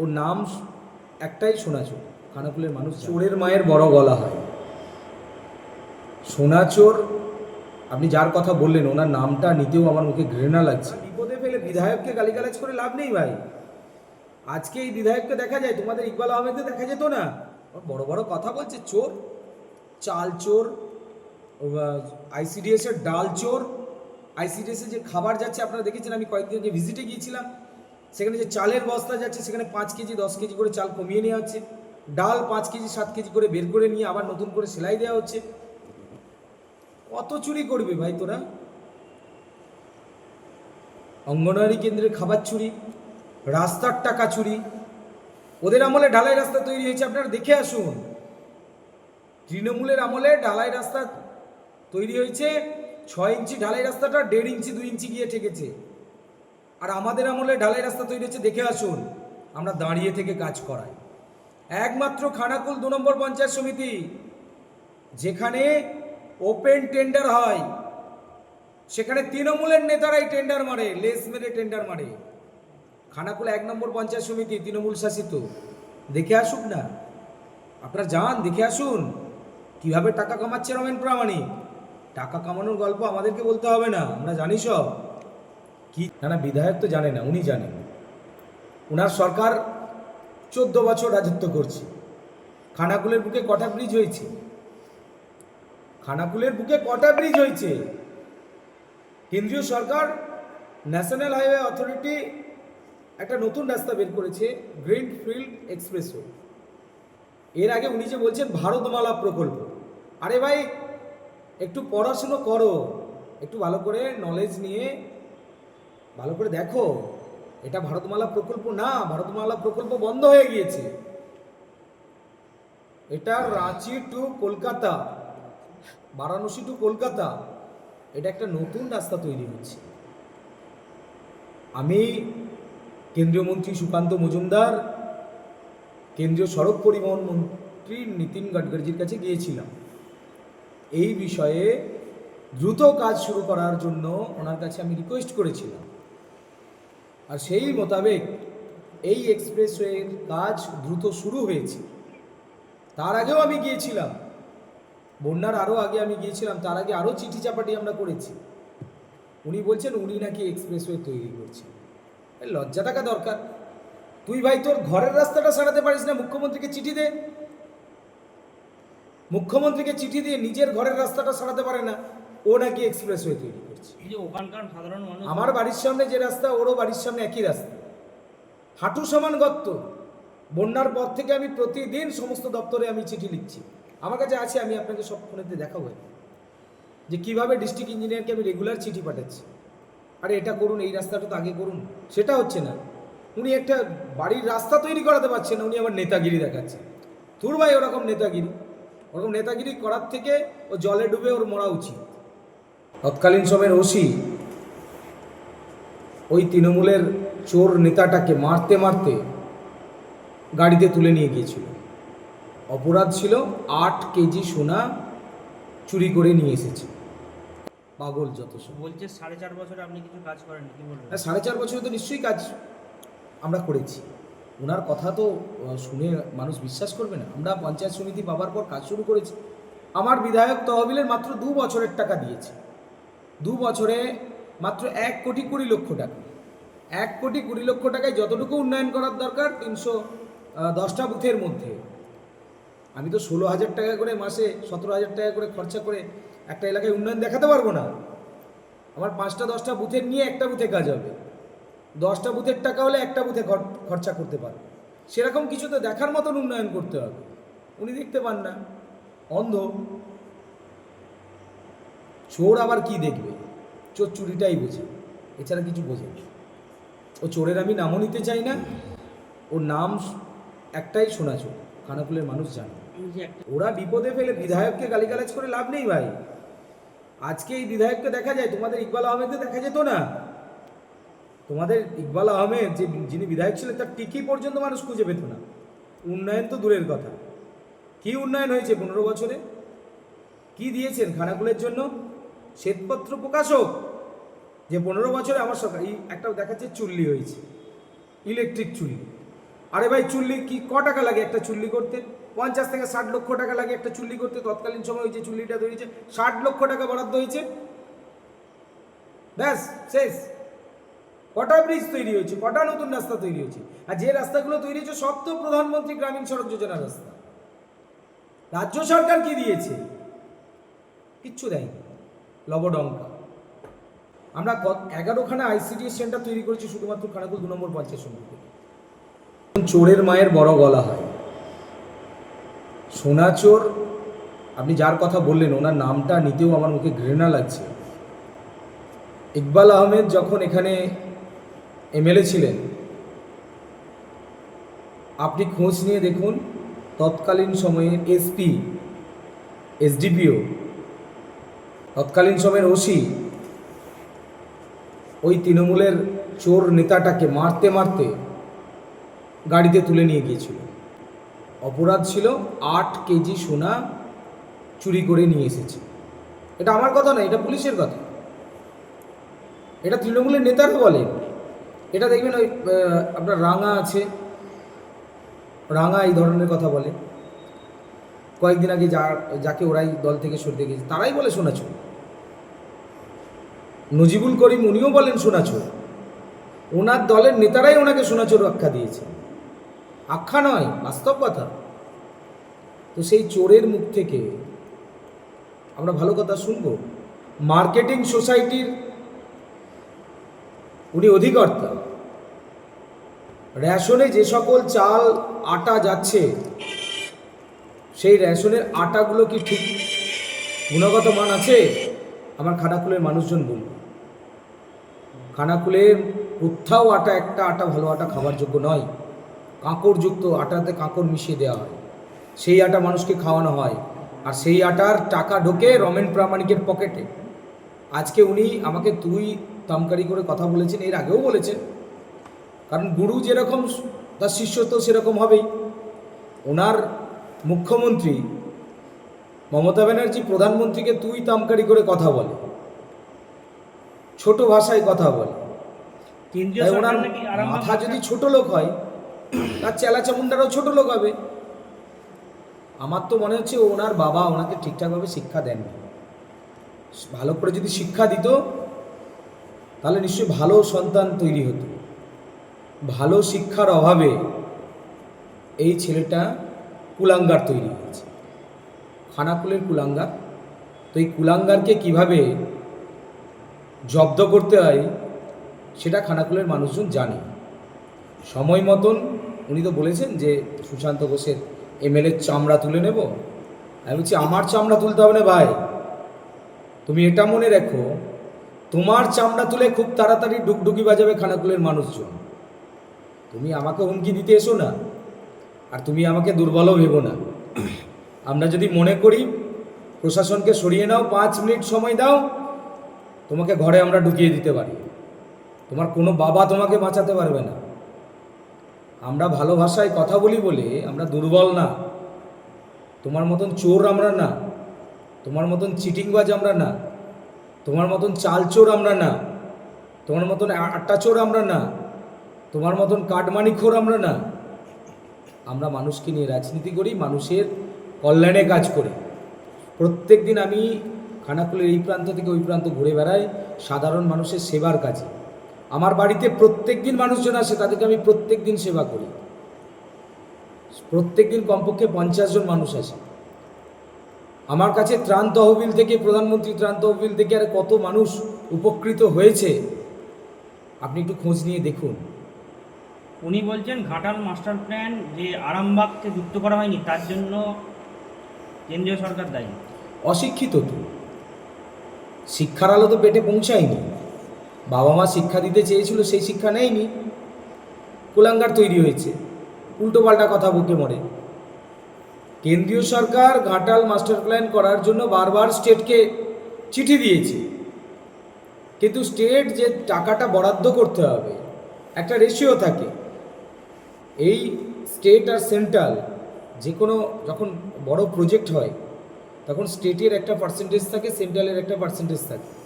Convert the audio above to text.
ওর নাম একটাই সোনা সোনাচোর খানাকুলের মানুষ চোরের মায়ের বড় গলা হয়। সোনাচোর আপনি যার কথা বললেন ওনার নামটা নিতেও আমার মুখে ঘৃণা লাগছে। বিপদে ফেলে বিধায়ককে গালিগালাজ করে লাভ নেই ভাই। আজকে এই বিধায়ককে দেখা যায় তোমাদের ইকবাল আহমেদকে দেখা যেত না? বড় বড় কথা বলছে চোর চাল চোর আইসিডিএস এর ডাল চোর আইসিডিএস যে খাবার যাচ্ছে আপনারা দেখেছেন আমি কয়েকদিন আগে ভিজিটে গিয়েছিলাম। সেখানে যে চালের বস্তা যাচ্ছে, সেখানে পাঁচ কেজি, দশ কেজি করে চাল কমিয়ে নেওয়া হচ্ছে। ডাল পাঁচ কেজি, সাত কেজি করে বের করে নিয়ে আবার নতুন করে সেলাই দেওয়া হচ্ছে। কত চুরি করবে ভাই তোরা? অঙ্গনওয়াড়ি কেন্দ্রের খাবার চুরি, রাস্তার টাকা চুরি। ওদের আমলে ঢালাই রাস্তা তৈরি হয়েছে, আপনারা দেখে আসুন। তৃণমূলের আমলে ঢালাই রাস্তা তৈরি হয়েছে, ছয় ইঞ্চি ঢালাই রাস্তাটা দেড় ইঞ্চি, দুই ইঞ্চি গিয়ে ঠেকেছে। আর আমাদের আমলে ঢালাই রাস্তা তৈরি হচ্ছে, দেখে আসুন। আমরা দাঁড়িয়ে থেকে কাজ করাই। একমাত্র খানাকুল দু নম্বর পঞ্চায়েত সমিতি, যেখানে ওপেন টেন্ডার হয়, সেখানে তৃণমূলের নেতারাই টেন্ডার মারে লেস মেরে টেন্ডার মারে। খানাকুল এক নম্বর পঞ্চায়েত সমিতি, তৃণমূল শাসিত। দেখে আসুন না। আপনারা যান, দেখে আসুন। কীভাবে টাকা কামাচ্ছে রমেন প্রামাণিক? টাকা কামানোর গল্প আমাদেরকে বলতে হবে না, আমরা জানি সব। কি? না না বিধায়ক তো জানে না, উনি জানেন। ওনার সরকার চোদ্দ বছর রাজত্ব করছে। খানাকুলের বুকে কটা ব্রিজ হয়েছে? খানাকুলের বুকে কটা ব্রিজ হয়েছে? কেন্দ্রীয় সরকার, ন্যাশনাল হাইওয়ে অথরিটি একটা নতুন রাস্তা বের করেছে, গ্রিন ফিল্ড এক্সপ্রেসওয়ে এর আগে উনি যে বলছেন ভারতমালা প্রকল্প। আরে ভাই, একটু পড়াশুনো করো, একটু ভালো করে নলেজ নিয়ে ভালো করে দেখো, এটা ভারতমালা প্রকল্প না, ভারতমালা প্রকল্প বন্ধ হয়ে গিয়েছে। এটা রাঁচি টু কলকাতা, বারাণসী টু কলকাতা, এটা একটা নতুন রাস্তা তৈরি হচ্ছে। আমি কেন্দ্রীয় মন্ত্রী সুকান্ত মজুমদার, কেন্দ্রীয় সড়ক পরিবহন মন্ত্রী নীতিন গডকরিজির কাছে গিয়েছিলাম। এই বিষয়ে দ্রুত কাজ শুরু করার জন্য ওনার কাছে আমি রিকোয়েস্ট করেছিলাম। আর সেই মোতাবেক এই এক্সপ্রেসওয়ের কাজ দ্রুত শুরু হয়েছে। তার আগেও আমি গিয়েছিলাম। বন্যার আরও আগে আমি গিয়েছিলাম, তার আগে আরও চিঠি চাপাটি আমরা করেছি। উনি বলছেন, উনি নাকি এক্সপ্রেসওয়ে তৈরি করছেন। লজ্জা টাকা দরকার। তুই ভাই, তোর ঘরের রাস্তাটা সারাতে পারিস না, মুখ্যমন্ত্রীকে চিঠি দে। মুখ্যমন্ত্রীকে চিঠি দিয়ে নিজের ঘরের রাস্তাটা সারাতে পারে না। ও নাকি এক্সপ্রেস এক্সপ্রেসওয়ে তৈরি করছে। ওখানকার সাধারণ মানুষ আমার বাড়ির সামনে যে রাস্তা ওরও বাড়ির সামনে একই রাস্তা। হাঁটু সমান গর্ত। বন্যার পর থেকে আমি প্রতিদিন সমস্ত দপ্তরে আমি চিঠি লিখছি। আমার কাছে আছে আমি আপনাকে সব ফোনেতে দেখাবো। যে কীভাবে ডিস্ট্রিক্ট ইঞ্জিনিয়ারকে আমি রেগুলার চিঠি পাঠাচ্ছি। আরে এটা করুন এই রাস্তাটা তো আগে করুন। সেটা হচ্ছে না। উনি একটা বাড়ির রাস্তা তৈরি করাতে পারছেন না উনি আমার নেতাগিরি দেখাচ্ছে। তোর ভাই ওরকম নেতাগিরি। ওরকম নেতাগিরি করার থেকে ও জলে ডুবে ওর মরা উচিত। তৎকালীন সময়ের ওসি ওই তৃণমূলের চোর নেতাটাকে মারতে মারতে গাড়িতে তুলে নিয়ে গিয়েছিল। অপরাধ ছিল আট কেজি সোনা চুরি করে নিয়ে এসেছে। পাগল যত বলছে সাড়ে চার বছরে আপনি কিছু কাজ করেন কি বলবেন? আর সাড়ে চার বছরে তো নিশ্চয়ই কাজ আমরা করেছি। ওনার কথা তো শুনে মানুষ বিশ্বাস করবে না। আমরা পঞ্চায়েত সমিতি পাবার পর কাজ শুরু করেছি। আমার বিধায়ক তহবিলের মাত্র দু বছরের টাকা দিয়েছে। দু বছরে মাত্র এক কোটি কুড়ি লক্ষ টাকা। এক কোটি কুড়ি লক্ষ টাকায় যতটুকু উন্নয়ন করার দরকার, তিনশো দশটা বুথের মধ্যে। আমি তো ষোলো হাজার টাকা করে মাসে, সতেরো হাজার টাকা করে খরচা করে একটা এলাকায় উন্নয়ন দেখাতে পারব না। আমার পাঁচটা, দশটা বুথের নিয়ে একটা বুথে কাজ হবে। দশটা বুথের টাকা হলে একটা বুথে খর- খরচা করতে পারবে। সেরকম কিছু তো দেখার মতন উন্নয়ন করতে হবে। উনি দেখতে পান না। অন্ধ। চোর আবার কি দেখবে? চোর চুরিটাই বোঝে। এছাড়া কিছু বোঝে না। ও চোরের আমি নামও নিতে চাই না। ওর নাম একটাই শোনা চোর। খানাকুলের মানুষ জানে। ওরা বিপদে ফেলে বিধায়ককে গালিগালাজ করে লাভ নেই ভাই। আজকে এই বিধায়ককে দেখা যায় তোমাদের ইকবাল আহমেদকে দেখা যেত না। তোমাদের ইকবাল আহমেদ যে যিনি বিধায়ক ছিলেন তার টিকি পর্যন্ত মানুষ খুঁজে পেত না। উন্নয়ন তো দূরের কথা। কি উন্নয়ন হয়েছে পনেরো বছরে? কি দিয়েছেন খানাকুলের জন্য? শ্বেতপত্র প্রকাশক যে পনেরো বছরে আমার সরকার, এই একটা দেখাচ্ছে চুল্লি হয়েছে, ইলেকট্রিক চুল্লি। আরে ভাই, চুল্লি কি, ক টাকা লাগে একটা চুল্লি করতে? পঞ্চাশ থেকে ষাট লক্ষ টাকা লাগে একটা চুল্লি করতে, তৎকালীন সময় যে চুল্লিটা হয়েছে ষাট লক্ষ টাকা বরাদ্দ হয়েছে। ব্যাস, শেষ। কটা ব্রিজ তৈরি হয়েছে, কটা নতুন রাস্তা তৈরি হয়েছে? আর যে রাস্তাগুলো তৈরি হয়েছে, সব তো প্রধানমন্ত্রী গ্রামীণ সড়ক যোজনা রাস্তা। রাজ্য সরকার কি দিয়েছে? কিচ্ছু দেয়নি। লবডঙ্কা। আমরা এগারোখানা আইসিডিএস সেন্টার তৈরি করেছি শুধুমাত্র খানাকুল দু নম্বর পঞ্চায়েত সমিতিতে। চোরের মায়ের বড় গলা হয়। সোনা চোর, আপনি যার কথা বললেন, ওনার নামটা নিতেও আমার মুখে ঘৃণা লাগছে। ইকবাল আহমেদ যখন এখানে এমএলএ ছিলেন, আপনি খোঁজ নিয়ে দেখুন, তৎকালীন সময়ে এসপি, এসডিপিও তৎকালীন সময়ের ওসি ওই তৃণমূলের চোর নেতাটাকে মারতে মারতে গাড়িতে তুলে নিয়ে গিয়েছিল। অপরাধ ছিল আট কেজি সোনা চুরি করে নিয়ে এসেছে। এটা আমার কথা না এটা পুলিশের কথা। এটা তৃণমূলের নেতারা বলেন। এটা দেখবেন ওই আপনার রাঙা আছে। রাঙা এই ধরনের কথা বলে। কয়েকদিন আগে যা, যাকে ওরাই দল থেকে সরতে গেছে তারাই বলে শোনাছো নজিবুল করিম উনিও বলেন, শোনাছো। ওনার দলের নেতারাই ওনাকে শোনাচোর আখ্যা দিয়েছে। আখ্যা নয়, বাস্তব কথা। তো সেই চোরের মুখ থেকে আমরা ভালো কথা শুনব। মার্কেটিং সোসাইটির উনি অধিকর্তা। রেশনে যে সকল চাল, আটা যাচ্ছে, সেই রেশনের আটাগুলো কি ঠিক গুণগত মান আছে? আমার খানাকুলের মানুষজন বলবে খানাকুলের কোথাও আটা, একটা আটা ভালো আটা খাবার যোগ্য নয়। কাঁকড়যুক্ত আটাতে কাঁকড় মিশিয়ে দেওয়া হয়। সেই আটা মানুষকে খাওয়ানো হয়। আর সেই আটার টাকা ঢোকে রমেন প্রামাণিকের পকেটে। আজকে উনি আমাকে তুই তামকারি করে কথা বলেছেন, এর আগেও বলেছেন। কারণ গুরু যেরকম, তার শিষ্য তো সেরকম হবেই। ওনার মুখ্যমন্ত্রী মমতা ব্যানার্জি প্রধানমন্ত্রীকে তুই তামকারি করে কথা বলে। ছোট ভাষায় কথা বলে। ওনার মাথা যদি ছোট লোক হয় তার চেলা চামুন্ডারও ছোট লোক হবে। আমার তো মনে হচ্ছে ওনার বাবা ওনাকে ঠিকঠাকভাবে শিক্ষা দেননি। ভালো করে যদি শিক্ষা দিত তাহলে নিশ্চয়ই ভালো সন্তান তৈরি হতো। ভালো শিক্ষার অভাবে এই ছেলেটা কুলাঙ্গার তৈরি হয়েছে। খানাকুলের কুলাঙ্গার। তো এই কুলাঙ্গারকে কীভাবে জব্দ করতে হয়, সেটা খানাকুলের মানুষজন জানে। সময় মতন উনি তো বলেছেন যে সুশান্ত ঘোষের এমএলএর চামড়া তুলে নেব। আমি বলছি, আমার চামড়া তুলতে হবে না ভাই। তুমি এটা মনে রেখো, তোমার চামড়া তুলে খুব তাড়াতাড়ি ডুকডুকি বাজাবে খানাকুলের মানুষজন। তুমি আমাকে হুমকি দিতে এসো না, আর তুমি আমাকে দুর্বলও ভেবো না। আমরা যদি মনে করি, প্রশাসনকে সরিয়ে নাও, পাঁচ মিনিট সময় দাও তোমাকে ঘরে আমরা ঢুকিয়ে দিতে পারি। তোমার কোনো বাবা তোমাকে বাঁচাতে পারবে না। আমরা ভালো ভাষায় কথা বলি বলে আমরা দুর্বল না। তোমার মতন চোর আমরা না। তোমার মতন চিটিংবাজ আমরা না। তোমার মতন চাল চোর আমরা না। তোমার মতন আ- আটটা চোর আমরা না। তোমার মতন কাঠমানিখোর আমরা না। আমরা মানুষকে নিয়ে রাজনীতি করি, মানুষের কল্যাণে কাজ করি। প্রত্যেক দিন আমি খানাকুলের এই প্রান্ত থেকে ওই প্রান্ত ঘুরে বেড়ায় সাধারণ মানুষের সেবার কাজে। আমার বাড়িতে প্রত্যেক দিন মানুষজন আসে তাদেরকে আমি প্রত্যেক দিন সেবা করি। প্রত্যেক দিন কমপক্ষে পঞ্চাশ জন মানুষ আসে। আমার কাছে ত্রাণ তহবিল থেকে প্রধানমন্ত্রী ত্রাণ তহবিল থেকে আর কত মানুষ উপকৃত হয়েছে আপনি একটু খোঁজ নিয়ে দেখুন। উনি বলছেন ঘাটাল মাস্টার প্ল্যান যে আরামবাগকে যুক্ত করা হয়নি তার জন্য কেন্দ্রীয় সরকার দায়ী। অশিক্ষিত তো। শিক্ষার আলো তো পেটে পৌঁছায়নি। বাবা মা শিক্ষা দিতে চেয়েছিল, সেই শিক্ষা নেয়নি। কুলাঙ্গার তৈরি হয়েছে। উল্টোপাল্টা কথা বুকে মরে। কেন্দ্রীয় সরকার ঘাটাল মাস্টার প্ল্যান করার জন্য বারবার স্টেটকে চিঠি দিয়েছে। কিন্তু স্টেট যে টাকাটা বরাদ্দ করতে হবে, একটা রেশিও থাকে। এই স্টেট আর সেন্ট্রাল যে কোনো যখন বড় প্রজেক্ট হয় তখন স্টেটের একটা পার্সেন্টেজ থাকে সেন্ট্রালের একটা পার্সেন্টেজ থাকে।